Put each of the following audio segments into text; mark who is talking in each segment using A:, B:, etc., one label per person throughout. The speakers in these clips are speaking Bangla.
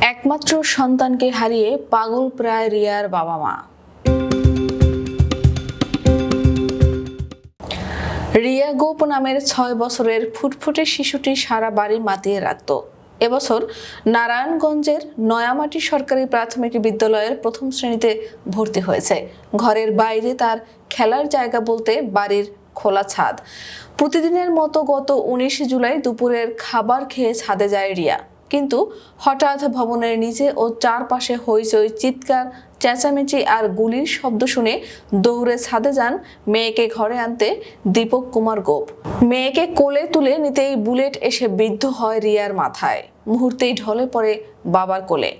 A: একমাত্র সন্তানকে হারিয়ে পাগল প্রায় রিয়ার বাবা মা। রিয়া গোপ নামের ছয় বছরের ফুটফুটে শিশুটি সারা বাড়ি মাতিয়ে রাখত। এবছর নারায়ণগঞ্জের নয়ামাটি সরকারি প্রাথমিক বিদ্যালয়ের প্রথম শ্রেণীতে ভর্তি হয়েছে। ঘরের বাইরে তার খেলার জায়গা বলতে বাড়ির খোলা ছাদ। প্রতিদিনের মতো গত উনিশে জুলাই দুপুরের খাবার খেয়ে ছাদে যায় রিয়া। কিন্তু হঠাৎ ভবনের নিচে ও চারপাশে হইচই, চিৎকার, চেঁচামেচি আর গুলির শব্দ শুনে দৌড়ে ছাদে যান মেয়েকে ঘরে আনতে দীপক কুমার গোপ। মেয়েকে কোলে তুলে নিতেই বুলেট এসে বিদ্ধ হয় রিয়ার মাথায়। মুহূর্তেই ঢলে পড়ে বাবার কোলে।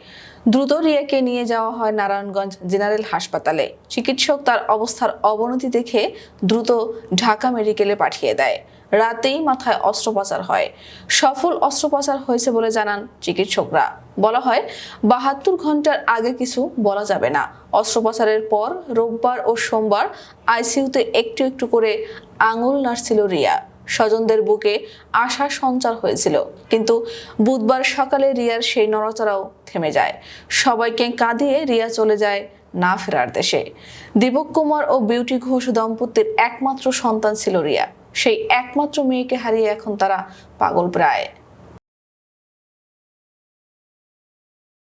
A: দ্রুত রিয়াকে নিয়ে যাওয়া হয় নারায়ণগঞ্জ জেনারেল হাসপাতালে। চিকিৎসক তার অবস্থার অবনতি দেখে দ্রুত ঢাকা মেডিকেলে পাঠিয়ে দেয়। রাতেই মাথায় অস্ত্রোপচার হয়। সফল অস্ত্রোপচার হয়েছে বলে জানান চিকিৎসকরা। বলা হয়, বাহাত্তর ঘণ্টার আগে কিছু বলা যাবে না। অস্ত্রোপচারের পর রোববার ও সোমবার আইসিইউতে একটু একটু করে আঙুল নাড়ছিল রিয়া। স্বজনদের বুকে আশা সঞ্চার হয়েছিল। কিন্তু বুধবার সকালে রিয়ার সেই নড়াচড়াও থেমে যায়। সবাইকে কাঁদিয়ে রিয়া চলে যায় না ফেরার দেশে। দীপক কুমার ও বিউটি ঘোষ দম্পতির একমাত্র সন্তান ছিল রিয়া। সেই একমাত্র মেয়েকে হারিয়ে এখন তারা পাগল প্রায়।